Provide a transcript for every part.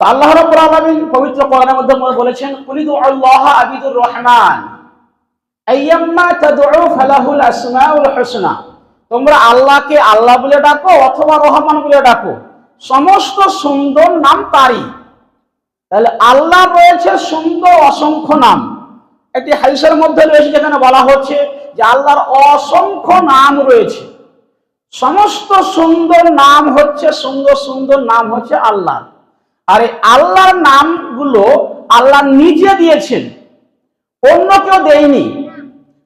তো আল্লাহ রাব্বুল আলামিন পবিত্র কোরআনের মধ্যে বলেছেন, কুলিদু আল্লাহ আবিদুর রহমান। আইয়াম্মা তাদউ ফালাহুল আসমাউল হুসনা। তোমরা আল্লাহকে আল্লাহ বলে ডাকো অথবা রহমান বলে ডাকো। সমস্ত সুন্দর নাম তারই। তাহলে আল্লাহ রয়েছে সুন্দর, অসংখ্য নাম। একটি হাদিসের মধ্যে রয়েছে যেখানে বলা হচ্ছে যে আল্লাহর অসংখ্য নাম রয়েছে। সমস্ত সুন্দর নাম হচ্ছে, সুন্দর সুন্দর নাম হচ্ছে আল্লাহ। আর এই আল্লাহর নামগুলো আল্লাহ নিজে দিয়েছেন। অন্য কেউ দেয়নি।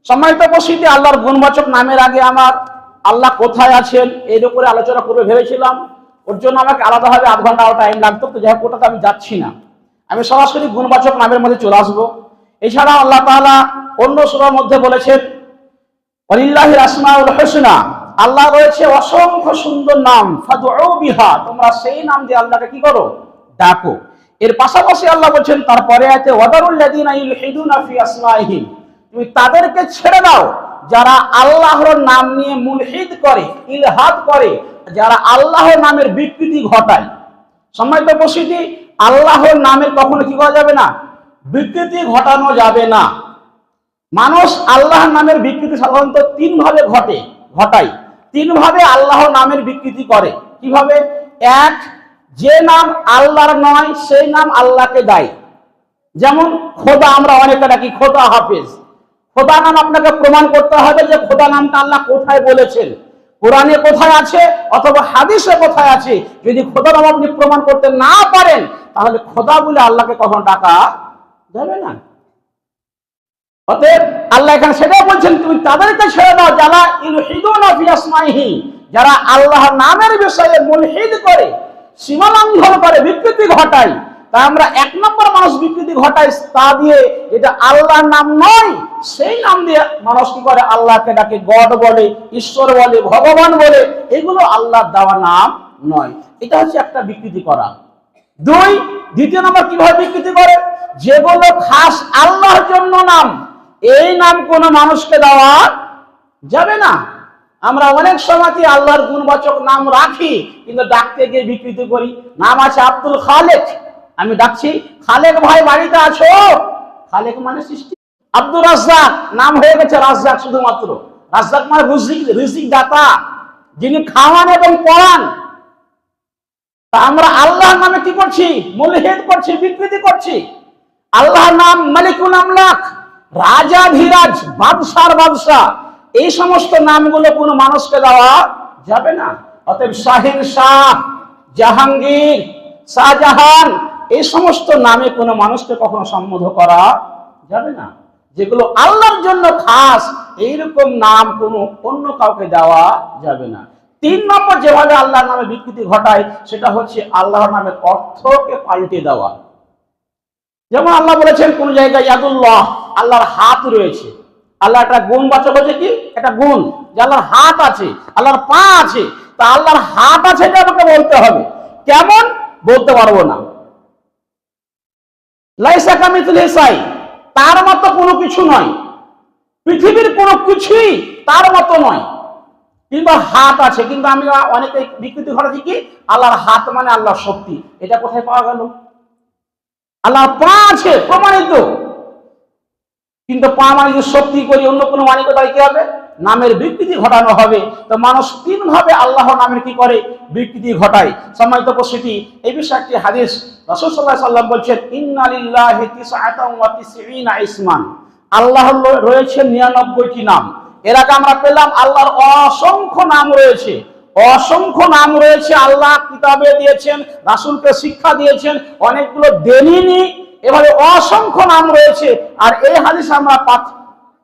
সম্মানিত উপস্থিতি, আল্লাহর গুণবাচক নামের আগে আমার আল্লাহ কোথায় আছেন এর উপরে আলোচনা করবে ভেবেছিলাম। ওর জন্য আমাকে আলাদাভাবে আধ ঘণ্টা টাইম লাগতো, তো যাই হোক, ওটাতে আমি যাচ্ছি না। আমি সরাসরি গুণবাচক নামের মধ্যে চলে আসব। এছাড়া আল্লাহ তাআলা অন্য সুরার মধ্যে বলেছেন অলিল্লাহির আসমাউল হোসনা আল্লাহ রয়েছে অসংখ্য সুন্দর নাম। বিহা তোমরা সেই নাম দিয়ে আল্লাহকে কি করো? ডাকো। এর পাশাপাশি আল্লাহ বলছেন, তারপরে আছে ওয়াদারুল লাযিনা ইলহিদুনা ফি আসমাইহিম। তুমি তাদেরকে ছেড়ে দাও, যারা আল্লাহর নাম নিয়ে মুলহিদ করে, ইলহাদ করে, যারা আল্লাহর নামের বিকৃতি ঘটায়। সম্মানিত উপস্থিতি, আল্লাহর নামের কখনো কি করা যাবে না? বিকৃতি ঘটানো যাবে না। মানুষ আল্লাহর নামের বিকৃতি সাধারণত তিন ভাবে ঘটে, ঘটায়। তিন ভাবে আল্লাহর নামের বিকৃতি করে। কীভাবে? এক যে নাম আল্লাহর নয়, সেই নাম আল্লাহকে দেয়। যেমন খোদা, আমরা অনেকে ডাকি, খোদা হাফেজ। খোদা নাম আপনাকে প্রমাণ করতে হবে যে খোদা নামটা আল্লাহ কোথায় বলেছেন। কোরআনে কোথায় আছে অথবা হাদিসে কোথায় আছে? যদি খোদা নাম আপনি প্রমাণ করতে না পারেন, তাহলে খোদা বলে আল্লাহকে কখন ডাকা যাবে না। অতএব আল্লাহ এখানে সেটাই বলছেন, তুমি তাদেরকে ছেড়ে দাও, যারা যারা আল্লাহর নামের বিষয়ে মুলহিদ করে সীমা লঙ্ঘন করে বিকৃতি ঘটায়। তা আমরা এক নম্বর মানুষ বিকৃতি ঘটাই তা দিয়ে এটা আল্লাহর নাম নয়, সেই নাম দিয়ে মানুষ কি করে? আল্লাহকে ডাকে, গড বলে, ঈশ্বর বলে, ভগবান বলে, এগুলো আল্লাহর দেওয়া নাম নয়। এটা হচ্ছে একটা বিকৃতি করা। দুই, দ্বিতীয় নম্বর কীভাবে বিকৃতি করে? যেগুলো খাস আল্লাহর জন্য নাম, এই নাম কোনো মানুষকে দেওয়া যাবে না। আমরা অনেক সময় আল্লাহর গুণবাচক নাম রাখি, কিন্তু ডাকতে গিয়ে বিকৃতি করি। নাম আছে আব্দুল খালেক। আমি ডাকছি, খালেক ভাই বাড়িতে আছো? খালেক মানে সৃষ্টি। আব্দুল রাজ্জাক, নাম হয়ে গেছে রাজ্জাক শুধুমাত্র। রাজ্জাক মানে রিজিক রিজিক দাতা যিনি খাওয়ান এবং পড়ান। তা আমরা আল্লাহর নামে কি করছি? মুলহিদ করছি, বিকৃতি করছি। আল্লাহর নাম মালিকুল আমলাক, রাজা ধীরাজ, বাদশার বাদশাহ। এই সমস্ত নামগুলো কোনো মানুষকে দেওয়া যাবে না। অতএব শাহিন শাহ, জাহাঙ্গীর, শাহজাহান, এই সমস্ত নামে কোনো মানুষকে কখনো সম্বোধ করা যাবে না। যেগুলো আল্লাহর জন্য খাস, এইরকম নাম কোনো অন্য কাউকে দেওয়া যাবে না। তিন নম্বর যেভাবে আল্লাহর নামে বিকৃতি ঘটায়, সেটা হচ্ছে আল্লাহর নামের অর্থকে পাল্টে দেওয়া। যেমন আল্লাহ বলেছেন, কোন জায়গায় ইয়াদুল্লাহ, আল্লাহর হাত রয়েছে। আল্লাহ একটা গুণ বাচক হচ্ছে কি? একটা গুণ যে আল্লাহর হাত আছে, আল্লাহর পা আছে। তা আল্লাহর হাত আছে এটা আমাকে বলতে হবে। কেমন? বলতে পারব না। লাইসা কামিতুল হিসাই, তার মতো কোনো কিছু নয়। পৃথিবীর কোনো কিছুই তার মতো নয়। কিংবা হাত আছে কিন্তু আমি অনেকে বিকৃতি ঘটাচ্ছি কি? আল্লাহর হাত মানে আল্লাহর শক্তি। এটা কোথায় পাওয়া গেল? আল্লাহ পা আছে, প্রমাণিত। কিন্তু পা মানে যদি শক্তি করি, অন্য কোনো মানিক তাই কি হবে? নামের বিকৃতি ঘটানো হবে। তো মানুষ তিন ভাবে আল্লাহ নামের কি করে? বিকৃতি ঘটায়। সম্মানিত উপস্থিতি, এই বিষয়ে একটি হাদিস রাসূল সাল্লাল্লাহু আলাইহি সাল্লাম বলছেন ইসমান। আল্লাহ রয়েছে 99টি নাম। এর আগে আমরা পেলাম আল্লাহর অসংখ্য নাম রয়েছে। অসংখ্য নাম রয়েছে আল্লাহ কিতাবে দিয়েছেন, রাসূলকে শিক্ষা দিয়েছেন, অনেকগুলো দেনিনি এভাবে অসংখ্য নাম রয়েছে, আর এই হাদিস আমরা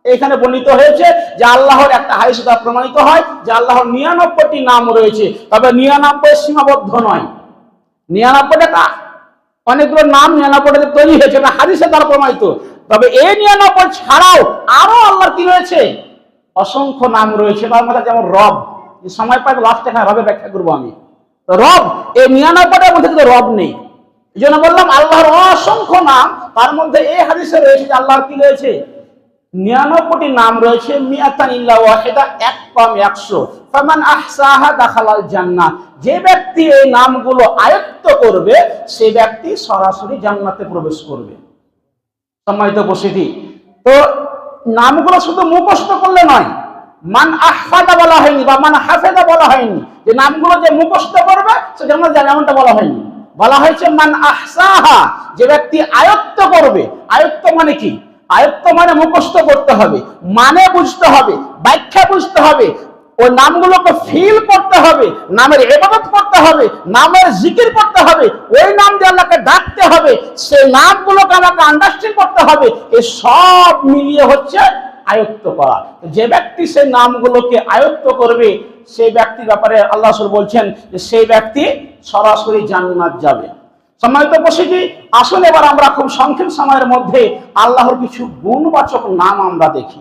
এখানে বর্ণিত হয়েছে যে আল্লাহর একটা হাদিস দ্বারা প্রমাণিত হয় যে আল্লাহর নিরানব্বইটি নাম রয়েছে। তবে নিরানব্বই সীমাবদ্ধ নয়। নিরানব্বইটা অনেকগুলো নাম নিরানব্বইটাতে তৈরি হয়েছে না হাদিসের দ্বারা প্রমাণিত। তবে এই নিরানব্বই ছাড়াও আরও আল্লাহর কি রয়েছে? অসংখ্য নাম রয়েছে তার মধ্যে যেমন রব। সময় পাই লাস্ট এখানে রবের ব্যাখ্যা করব আমি। রব, এই নিরানব্বইটার মধ্যে কিন্তু রব নেই। এই জন্য বললাম, আল্লাহর অসংখ্য নাম, তার মধ্যে এই হাদিসে রয়েছে যে আল্লাহর কি রয়েছে? নিরানব্বইটি নাম রয়েছে, মিয়াতান ইল্লা ওয়াহিদা, এক কম একশো। ফামান আহসাহা দাখালাল জান্নাত। যে ব্যক্তি এই নামগুলো আয়ত্ত করবে, সে ব্যক্তি সরাসরি জান্নাতে প্রবেশ করবে। সম্মানিত উপস্থিতি। তো নামগুলো শুধু মুখস্থ করলে নয়, মান আহফাদা বলা হয়নি বা মান হাফেদা বলা হয়নি। যে নামগুলো যে মুখস্থ করবে, সে জান্নাত যাবে, এমনটা বলা হয়নি। বলা হয়েছে, মান আহসাহা যে ব্যক্তি আয়ত্ত করবে। আয়ত্ত মানে কি? আয়ত্ত মানে মুখস্থ করতে হবে মানে বুঝতে হবে, ব্যাখ্যা বুঝতে হবে ওই নামগুলোকে ফিল করতে হবে, নামের এবাদত করতে হবে, নামের জিকির করতে হবে, ওই নাম দিয়ে আল্লাহকে ডাকতে হবে, সেই নামগুলোকে আমাকে আন্ডারস্ট্যান্ড করতে হবে, এ সব মিলিয়ে হচ্ছে আয়ত্ত করা। যে ব্যক্তি সে নামগুলোকে আয়ত্ত করবে, সেই ব্যক্তির ব্যাপারে আল্লাহ বলছেন যে সেই ব্যক্তি সরাসরি জান্নাত যাবে। সম্মানিত বসেছি আসলে এবার আমরা খুব সংক্ষিপ্ত সময়ের মধ্যে আল্লাহর কিছু গুণবাচক নাম আমরা দেখি।